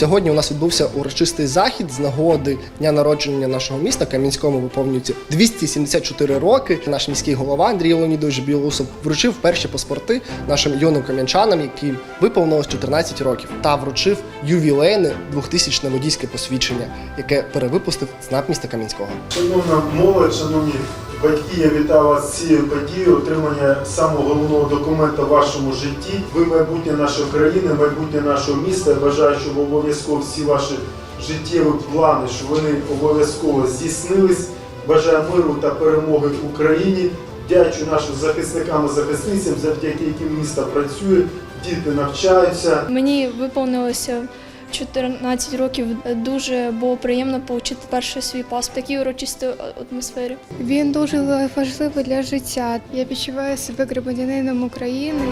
Сьогодні у нас відбувся урочистий захід з нагоди дня народження нашого міста. Кам'янському виповнюється 274 роки. Наш міський голова Андрій Леонідович Білоусов вручив перші паспорти нашим юним кам'янчанам, яким виповнилось 14 років, та вручив ювілейне 2000 водійське посвідчення, яке перевипустив ЦНАП міста Кам'янського. Шановна молодь, шановні батьки, я вітаю вас з цією подією, отримання самого головного документа в вашому житті. Ви майбутнє нашої країни, майбутнє нашого міста. Я бажаю, щоб обов'язково всі ваші життєві плани, щоб вони обов'язково здійснились. Бажаю миру та перемоги в Україні. Дячу нашим захисникам і захисницям, завдяки яким місто працює, діти навчаються. Мені виповнилося 14 років. Дуже було приємно отримати перший свій паспорт в такій урочистій атмосфері. Він дуже важливий для життя. Я відчуваю себе громадянином України.